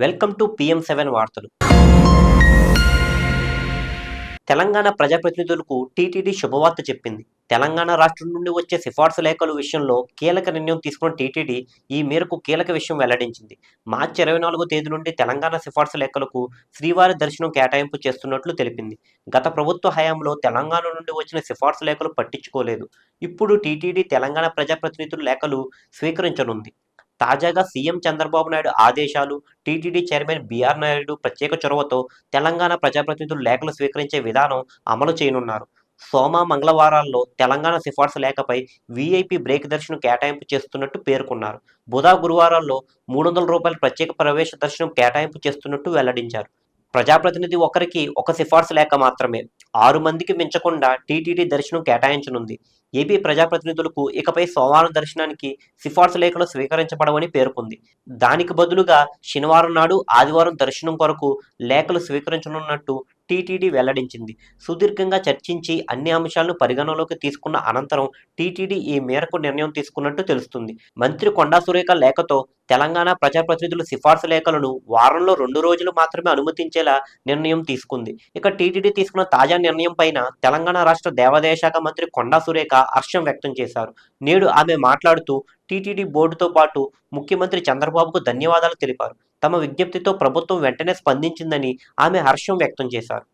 Welcome to PM seven వార్తలు. తెలంగాణ ప్రజాప్రతినిధులకు TTD శుభవార్త చెప్పింది. తెలంగాణ రాష్ట్రం నుండి వచ్చే సిఫార్సు లేఖల విషయంలో కీలక నిర్ణయం తీసుకున్న టీటీడీ ఈ మేరకు కీలక విషయం వెల్లడించింది. మార్చి ఇరవై నాలుగో తేదీ నుండి తెలంగాణ సిఫార్సు లేఖలకు శ్రీవారి దర్శనం కేటాయింపు చేస్తున్నట్లు తెలిపింది. గత ప్రభుత్వ హయాంలో తెలంగాణ నుండి వచ్చిన సిఫార్సు లేఖలు పట్టించుకోలేదు. ఇప్పుడు టీటీడీ తెలంగాణ ప్రజాప్రతినిధుల లేఖలు స్వీకరించనుంది. తాజాగా సీఎం చంద్రబాబు నాయుడు ఆదేశాలు టీటీడీ చైర్మన్ బీఆర్ నాయుడు ప్రత్యేక చొరవతో తెలంగాణ ప్రజాప్రతినిధులు లేఖలు స్వీకరించే విధానం అమలు చేయనున్నారు. సోమ మంగళవారాల్లో తెలంగాణ సిఫార్సు లేఖపై వీఐపీ బ్రేక్ దర్శనం కేటాయింపు చేస్తున్నట్టు పేర్కొన్నారు. బుధ గురువారాల్లో మూడు వందల రూపాయల ప్రత్యేక ప్రవేశ దర్శనం కేటాయింపు చేస్తున్నట్టు వెల్లడించారు. ప్రజాప్రతినిధి ఒకరికి ఒక సిఫార్సు లేఖ మాత్రమే. ఆరు మందికి మించకుండా టీటీడీ దర్శనం కేటాయించనుంది. ఏపీ ప్రజాప్రతినిధులకు ఇకపై సోమవారం దర్శనానికి సిఫార్సు లేఖలు స్వీకరించబడవని పేర్కొంది. దానికి బదులుగా శనివారం నాడు ఆదివారం దర్శనం కొరకు లేఖలు స్వీకరించనున్నట్టు టీటీడీ వెల్లడించింది. సుదీర్ఘంగా చర్చించి అన్ని అంశాలను పరిగణలోకి తీసుకున్న అనంతరం టీటీడీ ఈ మేరకు నిర్ణయం తీసుకున్నట్టు తెలుస్తుంది. మంత్రి కొండా సురేఖ లేఖతో తెలంగాణ ప్రజాప్రతినిధుల సిఫార్సు లేఖలను వారంలో రెండు రోజులు మాత్రమే అనుమతించేలా నిర్ణయం తీసుకుంది. ఇక టీటీడీ తీసుకున్న తాజా నిర్ణయం పైన తెలంగాణ రాష్ట్ర దేవాదాయ శాఖ మంత్రి కొండా సురేఖ హర్షం వ్యక్తం చేశారు. నేడు ఆమె మాట్లాడుతూ టీటీడీ బోర్డుతో పాటు ముఖ్యమంత్రి చంద్రబాబుకు ధన్యవాదాలు తెలిపారు. తమ విజ్ఞప్తితో ప్రభుత్వం వెంటనే స్పందించిందని ఆమె హర్షం వ్యక్తం చేశారు.